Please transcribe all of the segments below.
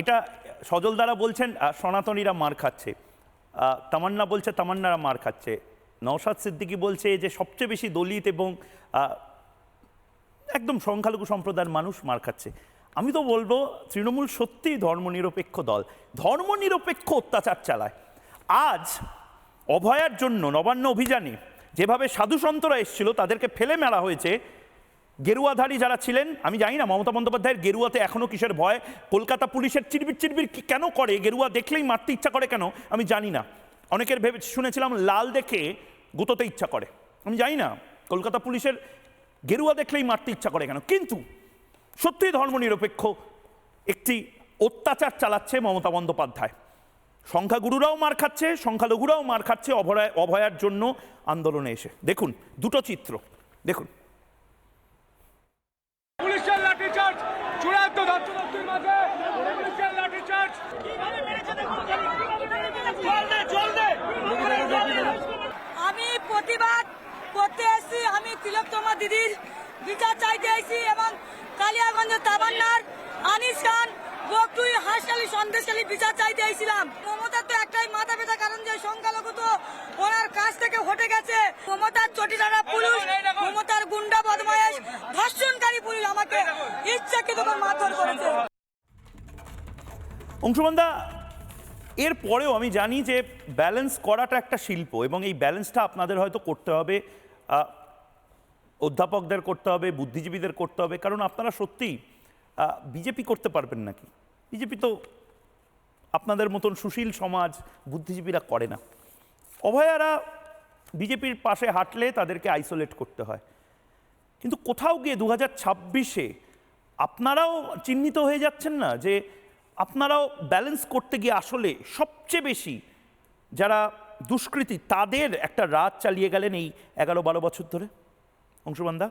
এটা সজল দ্বারা বলছেন সনাতনীরা মার খাচ্ছে। তামান্না বলছে, তামান্নারা মার খাচ্ছে। নওশাদ সিদ্দিকী বলছে যে সবচেয়ে বেশি দলিত এবং একদম সংখ্যালঘু সম্প্রদায়ের মানুষ মার খাচ্ছে। আমি তো বলব, তৃণমূল সত্যিই ধর্মনিরপেক্ষ দল। ধর্মনিরপেক্ষ অত্যাচার চালায়। আজ অভয়ার জন্য নবান্ন অভিযানে যেভাবে সাধু সন্তরা এসেছিল, তাদেরকে ফেলে মেলা হয়েছে গেরুয়াধারী যারা ছিলেন, আমি জানি না, মমতা বন্দ্যোপাধ্যায়ের গেরুয়াতে এখনও কিসের ভয়, কলকাতা পুলিশের চিরবির চিরবির কেন করে? গেরুয়া দেখলেই মারতে ইচ্ছা করে কেন? আমি জানি না। অনেকের ভেবে শুনেছিলাম লাল দেখে গুঁতোতে ইচ্ছা করে। আমি জানি না, কলকাতা পুলিশের গেরুয়া দেখলেই মারতে ইচ্ছা করে কেন? কিন্তু সত্যিই ধর্মনিরপেক্ষ একটি অত্যাচার চালাচ্ছে মমতা বন্দ্যোপাধ্যায়। সংখ্যাগুরুরাও মার খাচ্ছে, সংখ্যালঘুরাও মার খাচ্ছে অভয় অভয়ার জন্য আন্দোলনে এসে। দেখুন, দুটো চিত্র। দেখুন পুলিশের লাঠিচার্জ চূড়ান্ত ধর্ষণার্থীর মাঝে পুলিশের লাঠিচার্জ আমি প্রতিবাদ করতে এসেছি আমি তিলোত্তমা দিদির বিচার চাইতে এসেছি এবং কালিয়াগঞ্জ তামান্নার আনিস খান বকটুই হাঁসখালি সন্দেশখালি বিচার চাইতে এসেছিলাম মমতার তো একটাই মাথা ব্যথা কারণ যে সংখ্যালঘু তো ওনার কাছ থেকে হটে গেছে। মমতার চটিটানা পুলিশ মমতার গুন্ডা বদমায়েশ ধর্ষণকারী পুলিশ আমাকে ইচ্ছাকৃত মারধর করেছে। অংশুমানদা এর পরেও আমি জানি যে ব্যালেন্স করাটা একটা শিল্প এবং এই ব্যালেন্সটা আপনাদের হয়তো করতে হবে। অধ্যাপকদের করতে হবে, বুদ্ধিজীবীদের করতে হবে, কারণ আপনারা সত্যিই বিজেপি করতে পারবেন নাকি? বিজেপি তো আপনাদের মতন সুশীল সমাজ, বুদ্ধিজীবীরা করে না। অভয়ারা বিজেপির পাশে হাঁটলে তাদেরকে আইসোলেট করতে হয়। কিন্তু কোথাও গিয়ে দু হাজার ছাব্বিশে আপনারাও চিহ্নিত হয়ে যাচ্ছেন না যে আপনারাও ব্যালেন্স করতে গিয়ে আসলে সবচেয়ে বেশি যারা দুষ্কৃতী, তাদের একটা রাত চালিয়ে গেলেন এই এগারো বারো বছর ধরে? অংশুমানদা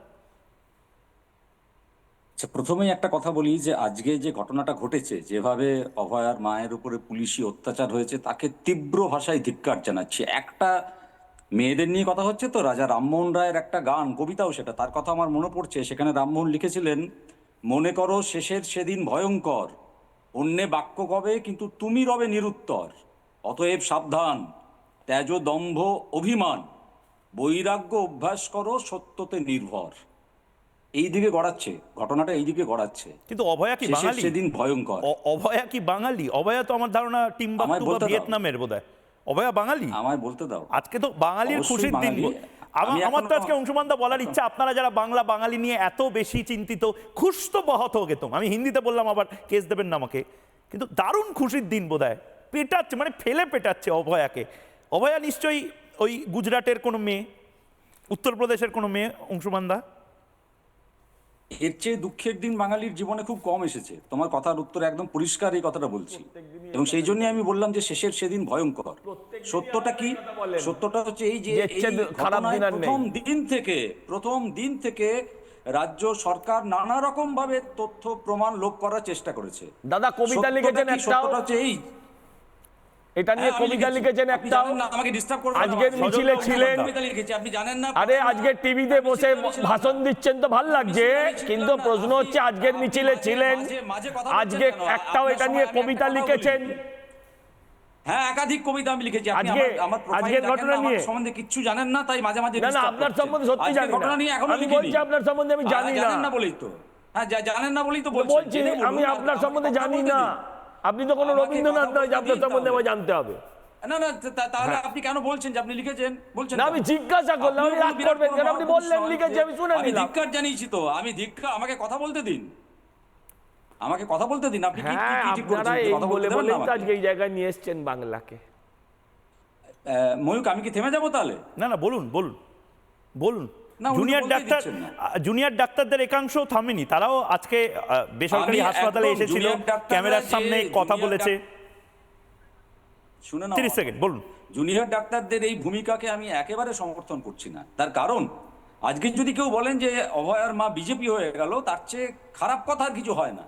আচ্ছা প্রথমেই একটা কথা বলি যে আজকে যে ঘটনাটা ঘটেছে, যেভাবে অভয়ার মায়ের উপরে পুলিশি অত্যাচার হয়েছে, তাকে তীব্র ভাষায় ধিক্কার জানাচ্ছি। একটা মেয়েদের নিয়ে কথা হচ্ছে তো, রাজা রামমোহন রায়ের একটা গান, কবিতাও সেটা, তার কথা আমার মনে পড়ছে। সেখানে রামমোহন লিখেছিলেন, মনে করো শেষের সেদিন ভয়ঙ্কর, অন্যে বাক্য কবে, কিন্তু তুমি রবে নিরুত্তর। অতএব সাবধান ত্যাজ দম্ভ অভিমান। বৈরাগ্য অভ্যাস করো সত্যতে নির্ভর। এই দিকে গড়াচ্ছে ঘটনাটা এই দিকে গড়াচ্ছে। কিন্তু অভয়া কি বাঙালি? সেদিন ভয়ঙ্কর। অভয়া কি বাঙালি? অভয়া তো আমার ধারণা টিম্বাকটু বা। ভিয়েতনামের বোধহয়। অভয়া বাঙালি? আমায় বলতে দাও। আজকে তো বাঙালির খুশির দিন। আমার আমি আমার তো আজকে অংশুমানদা বলার ইচ্ছা। আপনারা যারা বাংলা বাঙালি নিয়ে এত বেশি চিন্তিত খুশ তো বহত হো গেতম আমি হিন্দিতে বললাম আবার কেস দেবেন না আমাকে। কিন্তু দারুণ খুশির দিন বোধহয়। পেটাচ্ছে মানে ফেলে পেটাচ্ছে অভয়াকে। অভয়া নিশ্চয়ই ওই গুজরাটের কোনো মেয়ে উত্তরপ্রদেশের কোনো মেয়ে অংশুমানদা? এর চেয়ে দুঃখের দিন বাঙালির জীবনে খুব কম এসেছে। তোমার কথার উত্তরে একদম পরিষ্কার এই কথাটা বলছি। এবং সেই জন্য আমি বললাম যে শেষের সেদিন ভয়ঙ্কর। সত্যটা কি? সত্যটা হচ্ছে এই যে প্রথম দিন থেকে প্রথম দিন থেকে রাজ্য সরকার নানা রকম ভাবে তথ্য প্রমাণ লোপ করার চেষ্টা করেছে। দাদা কবিতা সত্যটা লিখেছেন সত্যটা হচ্ছে এই এটা নিয়ে হ্যাঁ, কবিতা লিখেছেন না। আজকের মিছিলে ছিলেন। আপনি জানেন না আরে আজকে টিভিতে বসে ভাষণ দিচ্ছেন তো ভালো লাগছে। কিন্তু প্রশ্ন হচ্ছে আজকের মিছিলে ছিলেন। আজকে একটাও এটা নিয়ে কবিতা লিখেছেন। হ্যাঁ একাধিক কবিতা আমি লিখেছি। আজকে- আজকের ঘটনা নিয়ে? সম্বন্ধে কিচ্ছু জানেন না তাই মাঝে মাঝে না না আপনার সম্বন্ধে সত্যি জানি ঘটনা নিয়ে না এখনও আমি বলছি আপনার সম্বন্ধে আমি জানি না। জানেন না বলেই তো। হ্যাঁ জানেন না বলেই তো বলছি আমি আপনার সম্বন্ধে জানি না। আপনি তো কোনো রবীন্দ্রনাথ নয় যে আপনার সম্বন্ধে আমার জানতে হবে। না না তাহলে আপনি কেন বলছেন যে আপনি লিখেছেন? বলছেন না আমি জিজ্ঞাসা করলাম আপনি রাগ করবেন কেন? আপনি বললেন লিখেছি আমি শুনে আমি ধিক্কার জানিয়েছি তো আমি ধিক্কার আমাকে কথা বলতে দিন। আমাকে কথা বলতে দিন আপনি কি কি- হ্যাঁ ঠিক এই কথা বলে? আজকে জায়গায় নিয়ে এসছেন বাংলাকে। আহ, ময়ূক আমি কি থেমে যাব তাহলে? না না বলুন বলুন বলুন। জুনিয়র ডাক্তার জুনিয়র ডাক্তারদের একাংশ থামেনি। তারাও আজকে বেসরকারি হাসপাতালে এসেছিল ক্যামেরার সামনে কথা বলেছে। শুনে তিরিশ সেকেন্ড বলুন। জুনিয়র ডাক্তারদের এই ভূমিকাকে আমি একেবারে সমর্থন করছি না। তার কারণ আজকে যদি কেউ বলেন যে অভয়ার মা বিজেপি হয়ে গেল তার চেয়ে খারাপ কথা আর কিছু হয় না।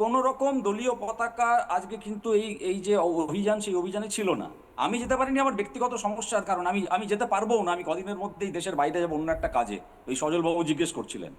কোন রকম দলীয় পতাকা আজকে কিন্তু এই এই যে অভিযান সেই অভিযানে ছিল না। আমি যেতে পারিনি আমার ব্যক্তিগত সমস্যার কারণ। আমি আমি যেতে পারব না আমি কদিনের মধ্যেই দেশের বাইরে যাব অন্য একটা কাজে। ওই সজল বাবু জিজ্ঞেস করছিলেন।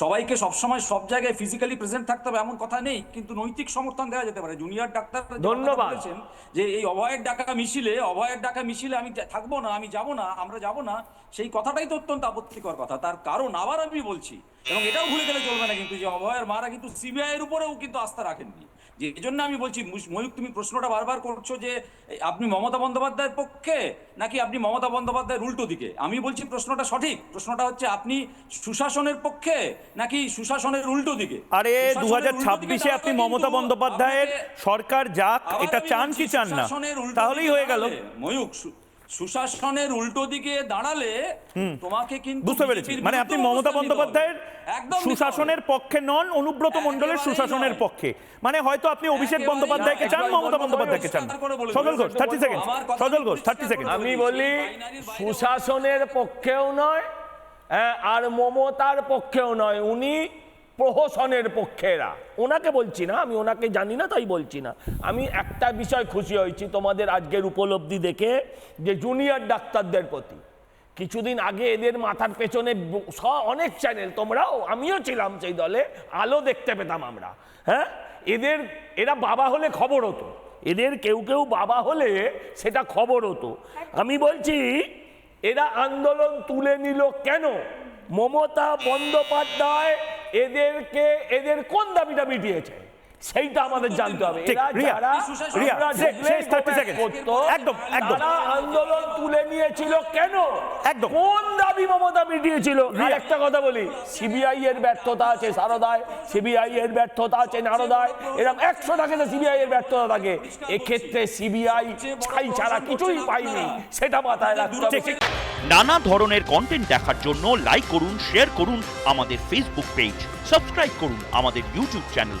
সবাইকে সবসময় সব জায়গায় ফিজিক্যালি প্রেজেন্ট থাকতে হবে এমন কথা নেই কিন্তু নৈতিক সমর্থন দেওয়া যেতে পারে। জুনিয়র ডাক্তার ধন্যবাদ। বলেছেন যে এই অভয়ের ডাকা মিছিলে অভয়ের ডাকা মিছিলে আমি থাকব না আমি যাব না আমরা যাব না সেই কথাটাই তো অত্যন্ত আপত্তিকর কথা। তার কারণ আবার আমি বলছি এবং এটাও ভুলে গেলে চলবে না কিন্তু যে অভয়ের মারা কিন্তু সিবিআই এর উপরেও কিন্তু আস্থা রাখেননি। যে এই জন্য আমি বলছি ময়ূক তুমি প্রশ্নটা বারবার করছ যে আপনি মমতা বন্দ্যোপাধ্যায়ের পক্ষে নাকি আপনি মমতা বন্দ্যোপাধ্যায়ের উল্টো দিকে? আমি বলছি প্রশ্নটা সঠিক। প্রশ্নটা হচ্ছে আপনি সুশাসনের পক্ষে নাকি সুশাসনের উল্টো দিকে? আরে দু হাজার ছাব্বিশে আপনি মমতা বন্দ্যোপাধ্যায়ের সরকার যাক এটা চান কি চান না? তাহলেই হয়ে গেল। ময়ূর ময়ূক সুশাসনের উল্টো দিকে দাঁড়ালে তোমাকে কিন্তু বুঝতে পেরেছি। মানে আপনি মমতা। বন্দ্যোপাধ্যায়ের সুশাসনের পক্ষে নন অনুব্রত মণ্ডলের সুশাসনের পক্ষে। মানে হয়তো আপনি অভিষেক বন্দ্যোপাধ্যায়কে চান মমতা বন্দ্যোপাধ্যায়কে চান। Sajal Ghosh thirty second Sajal Ghosh thirty second আমি বলি সুশাসনের পক্ষেও নয় হ্যাঁ, আর মমতার পক্ষেও নয়। উনি প্রহসনের পক্ষেরা। ওনাকে বলছি না, আমি ওনাকে জানি না, তাই বলছি না। আমি একটা বিষয় খুশি হয়েছি তোমাদের আজকের উপলব্ধি দেখে, যে জুনিয়র ডাক্তারদের প্রতি। কিছুদিন আগে এদের মাথার পেছনে অনেক চ্যানেল তোমরাও, আমিও ছিলাম সেই দলে, আলো দেখতে পেতাম আমরা হ্যাঁ? এদের, এরা বাবা হলে খবর হতো। এদের কেউ কেউ বাবা হলে সেটা খবর হতো। আমি বলছি, এরা আন্দোলন তুলে নিল কেন? মমতা বন্দ্যোপাধ্যায় এদেরকে এদের কোন দাবিটা মিটিয়েছে? সেইটা আমাদের জানতে হবে ঠিক, এরা রিয়া, যারা রিয়া, আমরা শেষ- ঢুকলেই শেষ 30 গোব্যাক seconds। করতো, একদম, একদম। আন্দোলন তুলে নিয়েছিল কেন একদম। কোন দাবি মমতা মিটিয়েছিল একটা কথা বলি সিবিআই এর ব্যর্থতা আছে সারদায় সিবিআই এর ব্যর্থতা আছে নারদায় এরকম একশো টাকাতে সিবিআই এর ব্যর্থতা থাকে এক্ষেত্রে সিবিআই ছাই ছাড়া কিছুই পাইনি সেটা মাথায় রাখতে হবে নানা ধরনের কন্টেন্ট দেখার জন্য লাইক করুন শেয়ার করুন আমাদের ফেসবুক পেজ সাবস্ক্রাইব করুন আমাদের ইউটিউব চ্যানেল